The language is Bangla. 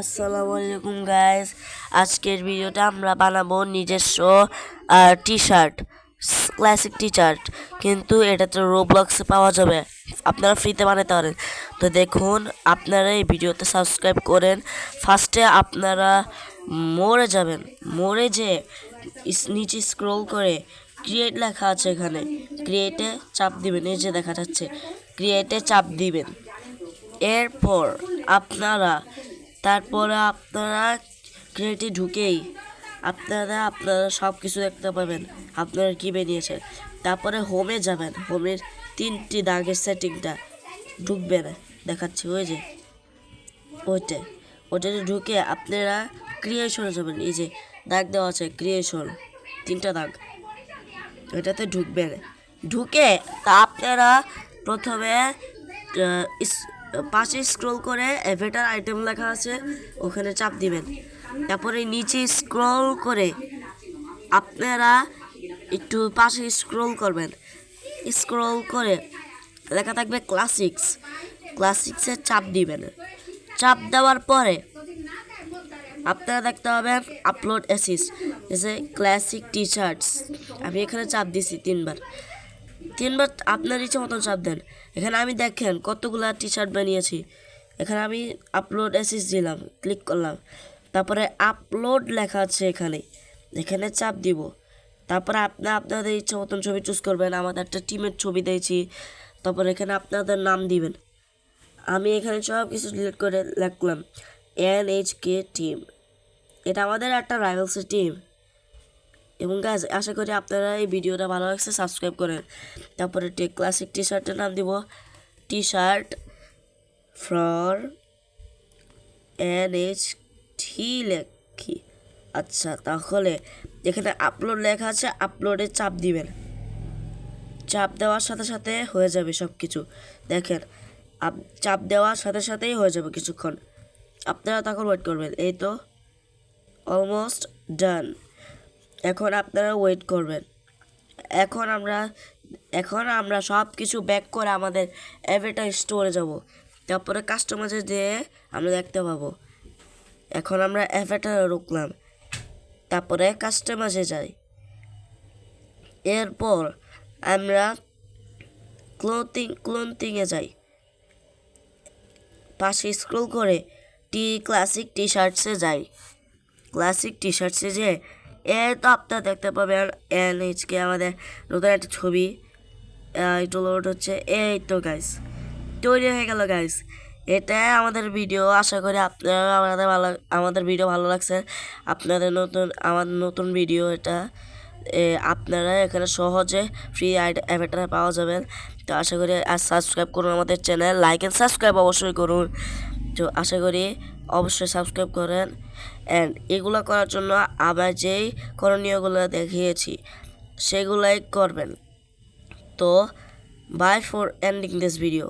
আসসালামু আলাইকুম গাইস আজকের ভিডিওটা আমরা বানাবো নিজস্ব T shirt classic T shirt কিন্তু এটা এটাতে রোবলক্সে পাওয়া যাবে। আপনারা ফ্রিতে বানাতে পারেন। তো দেখুন, আপনারা এই ভিডিওতে সাবস্ক্রাইব করেন। ফার্স্টে আপনারা মরে যাবেন। মরে যে নিচে স্ক্রল করে ক্রিয়েট লেখা আছে এখানে। ক্রিয়েটে চাপ দিবেন। এই যে দেখা যাচ্ছে ক্রিয়েটে চাপ দিবেন। এরপর আপনারা তারপরে আপনারা ক্রিয়েটে ঢুকেই আপনারা আপনারা সব কিছু দেখতে পাবেন, আপনারা কি বেরিয়েছে তারপরে হোমে যাবেন হোমের তিনটি দাগের সেটিংটা ঢুকবে না দেখাচ্ছি ওই যে ওইটা ওটাতে ঢুকে আপনারা ক্রিয়েশনে যাবেন, এই যে দাগ দেওয়া আছে ক্রিয়েশন তিনটা দাগ। এটাতে ঢুকবেন। ঢুকে তা আপনারা প্রথমে পাশে স্ক্রল করে এভেটার আইটেম লেখা আছে, ওখানে চাপ দিবেন। তারপরে নিচে স্ক্রল করে আপনারা একটু পাশে স্ক্রল করবেন। স্ক্রল করে লেখা থাকবে ক্লাসিক্স ক্লাসিক্সে চাপ দিবেন। চাপ দেওয়ার পরে আপনারা দেখতে পাবেন আপলোড অ্যাসিস্ট এসে ক্লাসিক টি শার্টস আমি এখানে চাপ দিছি তিনবার। তিনবার আপনার ইচ্ছে মতন চাপ দেন। এখানে আমি দেখেন কতগুলা টি শার্ট বানিয়েছি। এখানে আমি আপলোড অ্যাসিস্ট দিলাম ক্লিক করলাম। তারপরে আপলোড লেখা আছে এখানে। এখানে চাপ দিব। তারপরে আপনার আপনাদের ইচ্ছে মতন ছবি চুজ করবেন। আমাদের একটা টিমের ছবি দিয়েছি। তারপর এখানে আপনাদের নাম দিবেন। আমি এখানে সব কিছু ডিলিট করে লিখলাম। এন এইচ কে টিম এটা আমাদের একটা রাইভালসের টিম এবং গাছ আশা করি আপনারা এই ভিডিওটা ভালো লাগছে সাবস্ক্রাইব করেন। তারপরে টি ক্লাসিক টি শার্টের নাম দিব। T shirt ফ্রর N H T লেখি। আচ্ছা তাহলে এখানে আপলোড লেখা আছে আপলোডে চাপ দিবেন। চাপ দেওয়ার সাথে সাথে হয়ে যাবে সব কিছু দেখেন চাপ দেওয়ার সাথে সাথেই হয়ে যাবে কিছুক্ষণ। আপনারা তখন ওয়েট করবেন। এই তো অলমোস্ট ডান এখন আপনারা ওয়েট করবেন। এখন আমরা এখন আমরা সব কিছু ব্যাক করে আমাদের অ্যাভেটার স্টোরে যাব। তারপরে কাস্টমারে যেয়ে আমরা দেখতে পাবো। এখন আমরা অ্যাভেটারে রুকলাম তারপরে কাস্টমারে যাই। এরপর আমরা ক্লোথিং ক্লোথিংয়ে যাই। পাশে স্ক্রল করে টি ক্লাসিক টি শার্টসে যাই। ক্লাসিক টি শার্টসে যে এ তো আপনারা দেখতে পাবেন, এন এইচকে আমাদের নতুন একটা ছবি একটু লোড হচ্ছে। এই তো গাইস তৈরি হয়ে গেল গাইস এটা আমাদের ভিডিও আশা করি আপনারা আমাদের ভালো, আমাদের ভিডিও ভালো লাগছে। আপনাদের নতুন, আমার নতুন ভিডিও এটা আপনারা এখানে সহজে ফ্রি অ্যাভেটার পাওয়া যাবেন। তো আশা করি আর সাবস্ক্রাইব করুন আমাদের চ্যানেল লাইক অ্যান্ড সাবস্ক্রাইব অবশ্যই করুন। তো আশা করি অবশ্যই সাবস্ক্রাইব করেন। অ্যান্ড এগুলো করার জন্য আবার যেই করণীয়গুলো দেখিয়েছি, সেগুলাই করবেন। তো bye for ending this video